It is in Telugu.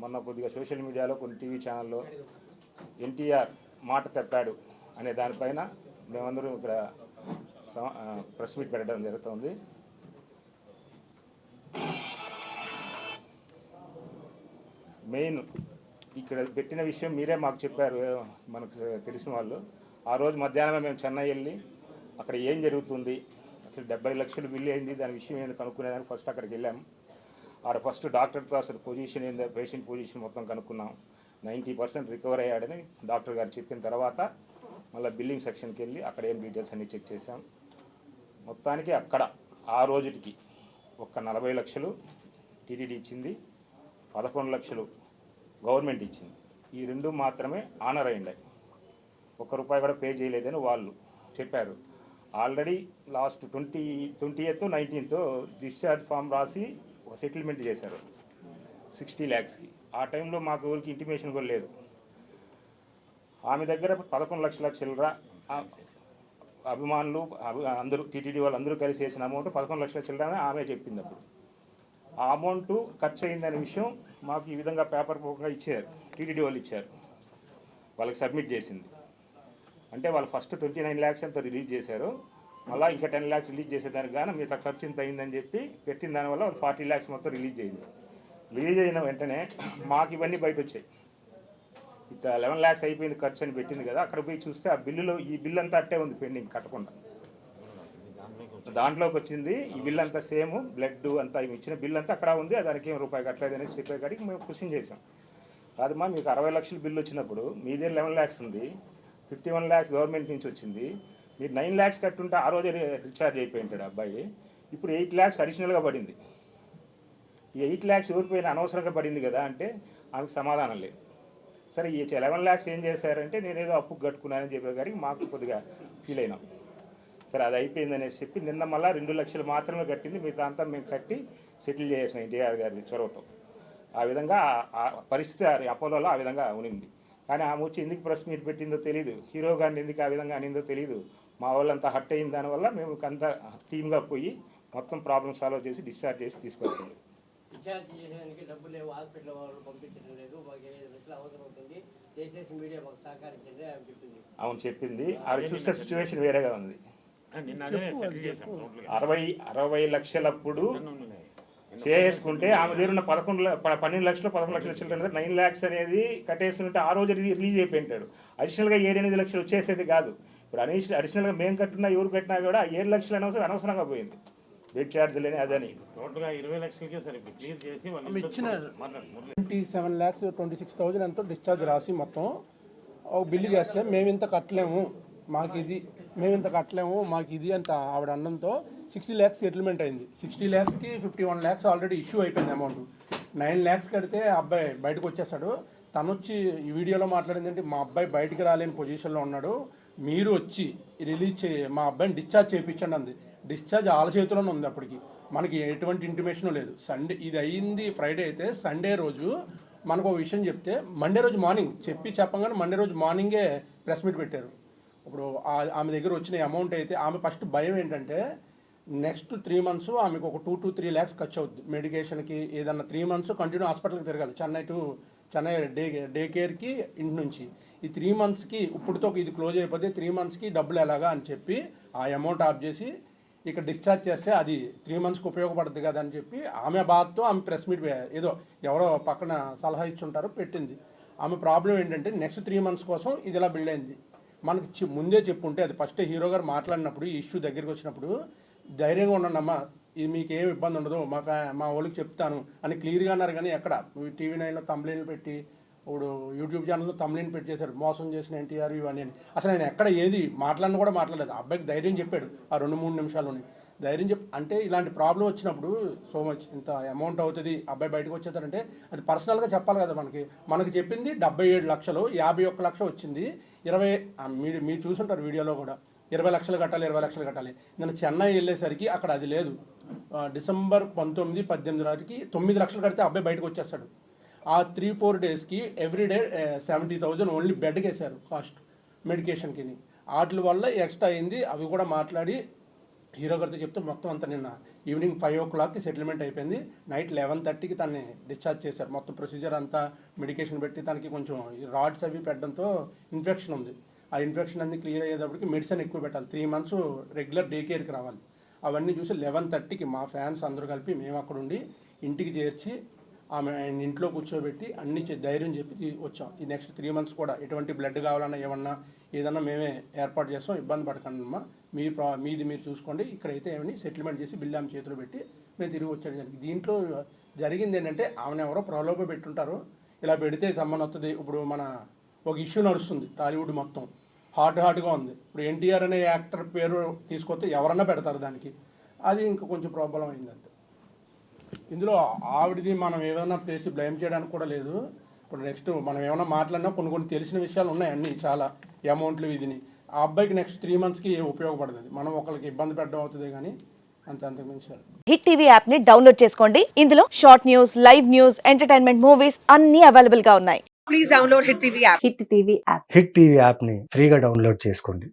మొన్న కొద్దిగా సోషల్ మీడియాలో కొన్ని టీవీ ఛానల్లో ఎన్టీఆర్ మాట తప్పాడు అనే దానిపైన మేమందరం ఇక్కడ ప్రెస్ మీట్ పెట్టడం జరుగుతుంది. మెయిన్ ఇక్కడ పెట్టిన విషయం మీరే మాకు చెప్పారు మనకు తెలిసిన వాళ్ళు. ఆ రోజు మధ్యాహ్నమే మేము చెన్నై వెళ్ళి అక్కడ ఏం జరుగుతుంది అసలు డెబ్బై లక్షలు బిల్లు అయింది దాని విషయం ఏంది కనుక్కునేదానికి ఫస్ట్ అక్కడికి వెళ్ళాము ఆడ ఫస్ట్ డాక్టర్తో అసలు పొజిషన్ ఏందో పేషెంట్ పొజిషన్ మొత్తం కనుక్కున్నాం. నైంటీ పర్సెంట్ రికవర్ అయ్యాడని డాక్టర్ గారు చెప్పిన తర్వాత మళ్ళీ బిల్లింగ్ సెక్షన్కి వెళ్ళి అక్కడ ఏం డీటెయిల్స్ అన్నీ చెక్ చేసాం మొత్తానికి అక్కడ ఆ రోజుకి ఒక్క నలభై లక్షలు టీటీడీ ఇచ్చింది పదకొండు లక్షలు గవర్నమెంట్ ఇచ్చింది. ఈ రెండు మాత్రమే ఆనర్ అయిండాయి ఒక్క రూపాయి కూడా పే చేయలేదని వాళ్ళు చెప్పారు. Already last twenty twenty eighth nineteenth discharge form రాసి ఒక సెటిల్మెంట్ చేశారు. సిక్స్టీ ల్యాక్స్కి ఆ టైంలో మాకు ఊరికి ఇంటిమేషన్ కూడా లేదు. ఆమె దగ్గర పదకొండు లక్షల చిల్లర అభిమానులు అభి- అందరూ టీటీడీ వాళ్ళు అందరూ కలిసి వేసిన అమౌంట్ పదకొండు లక్షల చిల్లర అని ఆమె చెప్పింది అప్పుడు. ఆ అమౌంట్ ఖర్చు అయిందనే విషయం మాకు ఈ విధంగా పేపర్ పూర్వకంగా ఇచ్చారు. టీటీడీ వాళ్ళు ఇచ్చారు. వాళ్ళకి సబ్మిట్ చేసింది. అంటే వాళ్ళు ఫస్ట్ ట్వంటీ నైన్ ల్యాక్స్ అంతా రిలీజ్ చేశారు. మళ్ళీ ఇంకా టెన్ ల్యాక్స్ రిలీజ్ చేసేదానికి కానీ మిగతా ఖర్చు ఇంత అయిందని చెప్పి పెట్టిన దానివల్ల వాళ్ళు ఫార్టీ ల్యాక్స్ మొత్తం రిలీజ్ అయింది రిలీజ్ అయిన వెంటనే మాకు ఇవన్నీ బయట వచ్చాయి ఇంత లెవెన్ ల్యాక్స్ అయిపోయింది ఖర్చు అని పెట్టింది కదా అక్కడ పోయి చూస్తే ఆ బిల్లులో ఈ బిల్ అంతా అట్టే ఉంది పెండింగ్ కట్టకుండా. దాంట్లోకి వచ్చింది ఈ బిల్ అంతా సేమ్ బ్లడ్ అంతా ఇచ్చిన బిల్ అంతా అక్కడ ఉంది దానికి ఏం రూపాయి కట్టలేదు అనేసి చెప్పే కాడికి మేము క్వశ్చన్ చేసాం కాదమ్మా మీకు అరవై లక్షల బిల్లు వచ్చినప్పుడు మీ దగ్గర లెవెన్ ల్యాక్స్ ఉంది ఫిఫ్టీ వన్ ల్యాక్స్ గవర్నమెంట్ నుంచి వచ్చింది మీరు నైన్ ల్యాక్స్ కట్టుంటే ఆ రోజే రీఛార్జ్ అయిపోయి ఉంటాడు అబ్బాయి. ఇప్పుడు ఎయిట్ ల్యాక్స్ అడిషనల్గా పడింది. ఈ ఎయిట్ ల్యాక్స్ ఎవరిపోయిన అనవసరంగా పడింది కదా అంటే ఆమెకు సమాధానం లేదు. సరే ఈ లెవెన్ ల్యాక్స్ ఏం చేశారంటే నేనేదో అప్పు కట్టుకున్నానని చెప్పే గారికి మాకు కొద్దిగా ఫీల్ అయినాం. సరే అది అయిపోయింది అనేసి చెప్పి నిన్న మళ్ళీ రెండు లక్షలు మాత్రమే కట్టింది మిగతా అంతా మేము కట్టి సెటిల్ చేసాం ఎన్టీఆర్ గారి చొరవతో. ఆ విధంగా పరిస్థితి అపోలోలో ఆ విధంగా ఉనింది కానీ ఆమె వచ్చి ఎందుకు ప్రెస్ మీట్ పెట్టిందో తెలియదు హీరో గారిని ఎందుకు ఆ విధంగా అనిందో తెలియదు మా వాళ్ళంతా హట్ అయిన దానివల్ల మేము అంతా టీమ్గా పోయి మొత్తం ప్రాబ్లమ్ సాల్వ్ చేసి డిశ్చార్జ్ చేసి తీసుకెళ్తుంది రీఛార్జ్ చేసేదానికి డబ్బులు లేవు హాస్పిటల్ వాళ్ళు పంపించడం లేదు మాకు ఐదు లక్షలు అవసరం అవుతుంది దయచేసి మీడియా మాకు సహకరించండి అని చెప్పింది. అవును చెప్పింది. ఆవిడ చూస్తే సిచ్యువేషన్ వేరేగా ఉంది. నిన్న అదే సెటిల్ చేశాం టోటల్గా అరవై అరవై లక్షలప్పుడు చేసుకుంటే ఆమె దగ్గర ఉన్న పదకొండు పన్నెండు లక్షలు పదకొండు లక్షల చిల్లర నైన్ ల్యాక్స్ అనేది కట్టేస్తుంటే ఆ రోజు రి- రిలీజ్ అయిపోయి ఉంటాడు అడిషనల్గా ఏడెనిమిది లక్షలు వచ్చేసేది కాదు. ఇప్పుడు అడిషనల్ అడిషనల్గా మేము కట్టినా ఎవరు కట్టినా కూడా ఆ ఏడు లక్షలు అనవసరం అనవసరంగా పోయింది. బెడ్ ఛార్జీలు అదని. టోటల్గా ఇరవై లక్షలకే సరే క్లియర్ చేసి ఇచ్చిన. Twenty seven lakhs twenty six thousand ఎంతో డిశ్చార్జ్ రాసి మొత్తం ఒక బిల్లు చేస్తే మేము ఇంత కట్టలేము. మాకు ఇది మేము ఇంత కట్టలేము మాకు ఇది అంత ఆవిడ అన్నంతో సిక్స్టీ ల్యాక్స్ సెటిల్మెంట్ అయింది. Sixty ల్యాక్స్కి fifty one lakhs already issue అయిపోయింది అమౌంట్ నైన్ ల్యాక్స్ కడితే ఆ అబ్బాయి బయటకు వచ్చేస్తాడు. తను వచ్చి ఈ వీడియోలో మాట్లాడింది మా అబ్బాయి బయటికి రాలేని పొజిషన్లో ఉన్నాడు మీరు వచ్చి రిలీజ్ చే మా అబ్బాయిని డిశ్చార్జ్ చేయించండి అంది. డిశ్చార్జ్ వాళ్ళ చేతిలోనే ఉంది అప్పటికి. మనకి ఎటువంటి ఇంటిమేషన్ లేదు. సండే ఇది అయింది ఫ్రైడే అయితే సండే రోజు మనకు ఒక విషయం చెప్తే మండే రోజు మార్నింగ్ చెప్పి చెప్పగానే మండే రోజు మార్నింగే ప్రెస్ మీట్ పెట్టారు. ఇప్పుడు ఆ- ఆమె దగ్గర వచ్చిన అమౌంట్ అయితే ఆమె ఫస్ట్ భయం ఏంటంటే నెక్స్ట్ త్రీ మంత్స్ ఆమెకు ఒక టూ టు త్రీ ల్యాక్స్ ఖర్చు అవుద్ది. మెడికేషన్కి ఏదన్నా త్రీ మంత్స్ కంటిన్యూ హాస్పిటల్కి తిరగాలి. Chennai to Chennai day day కేర్కి ఇంటి నుంచి. ఈ త్రీ మంత్స్కి ఇప్పుడుతో ఇది క్లోజ్ అయిపోతే త్రీ మంత్స్కి డబ్బులు ఎలాగా అని చెప్పి ఆ అమౌంట్ ఆఫ్ చేసి ఇక్కడ డిశ్చార్జ్ చేస్తే అది త్రీ మంత్స్కి ఉపయోగపడుతుంది కదా అని చెప్పి ఆమె బాధతో ఆమె ప్రెస్ మీట్ ఏదో ఎవరో పక్కన సలహా ఇచ్చుంటారో పెట్టింది. ఆమె ప్రాబ్లం ఏంటంటే నెక్స్ట్ త్రీ మంత్స్ కోసం ఇది ఇలా బిల్డ్ అయింది. మనకి ముందే చెప్పుంటే అది ఫస్ట్ హీరో గారు మాట్లాడినప్పుడు ఈ ఇష్యూ దగ్గరికి వచ్చినప్పుడు ధైర్యంగా ఉండండి ఇది మీకు ఏం ఇబ్బంది ఉండదు మా ఫ్యా మా వాళ్ళకి చెప్తాను అని క్లియర్గా అన్నారు కానీ ఎక్కడ? టీవీ నైన్లో కంప్లైంట్లు పెట్టి ఇప్పుడు యూట్యూబ్ ఛానల్లో తమ్లైన్ పెట్టి చేశారు మోసం చేసిన ఎన్టీఆర్ ఇవన్నీ అని. అసలు ఆయన ఎక్కడ ఏది మాట్లాడిన కూడా మాట్లాడలేదు. అబ్బాయికి ధైర్యం చెప్పాడు ఆ రెండు మూడు నిమిషాల్లోనే. ధైర్యం చెప్ అంటే ఇలాంటి ప్రాబ్లం వచ్చినప్పుడు సో మచ్ ఇంత అమౌంట్ అవుతుంది అబ్బాయి బయటకు వచ్చేస్తారంటే అది పర్సనల్గా చెప్పాలి కదా మనకి. మనకి చెప్పింది డెబ్బై ఏడు లక్షలు యాభై ఒక్క లక్ష వచ్చింది. ఇరవై మీరు మీరు చూసుంటారు వీడియోలో కూడా. ఇరవై లక్షలు కట్టాలి ఇరవై లక్షలు కట్టాలి. నేను చెన్నై వెళ్ళేసరికి అక్కడ అది లేదు. డిసెంబర్ పంతొమ్మిది పద్దెనిమిది నాటికి తొమ్మిది లక్షలు కడితే అబ్బాయి బయటకు వచ్చేస్తాడు. ఆ త్రీ ఫోర్ డేస్కి every day seventy thousand only బెడ్కి వేశారు కాస్ట్ మెడికేషన్కి వాటి వల్ల ఎక్స్ట్రా అయింది అవి కూడా మాట్లాడి హీరో గారితో చెప్తే మొత్తం అంతా నిన్న ఈవినింగ్ ఫైవ్ ఓ క్లాక్కి సెటిల్మెంట్ అయిపోయింది. నైట్ లెవెన్ థర్టీకి తనని డిశ్చార్జ్ చేశారు. మొత్తం ప్రొసీజర్ అంతా మెడికేషన్ పెట్టి తనకి కొంచెం రాడ్స్ అవి పెట్టడంతో ఇన్ఫెక్షన్ ఉంది. ఆ ఇన్ఫెక్షన్ అన్ని క్లియర్ అయ్యేటప్పటికి మెడిసిన్ ఎక్కువ పెట్టాలి. త్రీ మంత్స్ రెగ్యులర్ డే కేర్కి రావాలి. అవన్నీ చూసి లెవెన్ థర్టీకి మా ఫ్యాన్స్ అందరూ కలిపి మేము అక్కడ ఉండి ఇంటికి చేర్చి ఆమె ఆయన ఇంట్లో కూర్చోబెట్టి అన్ని ధైర్యం చెప్పి వచ్చాం. ఈ నెక్స్ట్ త్రీ మంత్స్ కూడా ఎటువంటి బ్లడ్ కావాలన్నా ఏమన్నా ఏదన్నా మేమే ఏర్పాటు చేస్తాం ఇబ్బంది పడకండి అమ్మా. మీ ప్రా మీది మీరు చూసుకోండి. ఇక్కడైతే ఏమని సెటిల్మెంట్ చేసి బిల్లు ఆమె చేతిలో పెట్టి మేము తిరిగి వచ్చాడు జరిగింది దీంట్లో జరిగింది ఏంటంటే ఆమెను ఎవరో ప్రలోభ పెట్టుంటారు. ఇలా పెడితే సంబంధం వస్తుంది ఇప్పుడు మన ఒక ఇష్యూ నడుస్తుంది టాలీవుడ్ మొత్తం. హాట్ హాట్గా ఉంది. ఇప్పుడు ఎన్టీఆర్ అనే యాక్టర్ పేరు తీసుకొస్తే ఎవరన్నా పెడతారు దానికి. అది ఇంకా కొంచెం ప్రాబ్లం అయింది అంతే ఇందులో ఆవిడది మనం ఏమైనా ప్లేస్ బ్లేమ్ చేయడానికి కూడా లేదు. ఇప్పుడు నెక్స్ట్ మనం ఏమైనా మాట్లాడినా కొన్ని కొన్ని తెలిసిన విషయాలు ఉన్నాయి అన్నీ చాలా అమౌంట్లు ఇదిని ఆ అబ్బాయికి నెక్స్ట్ త్రీ మంత్స్కి ఉపయోగపడుతుంది మనం ఒకరికి ఇబ్బంది పెట్టడం అవుతుంది కానీ హిట్ టీవీ యాప్ని డౌన్లోడ్ చేసుకోండి. ఇందులో short news live news entertainment movies అన్ని అవైలబుల్గా ఉన్నాయి. Please download Hit TV app. Hit TV app hit TV యాప్ని ఫ్రీగా డౌన్లోడ్ చేసుకోండి.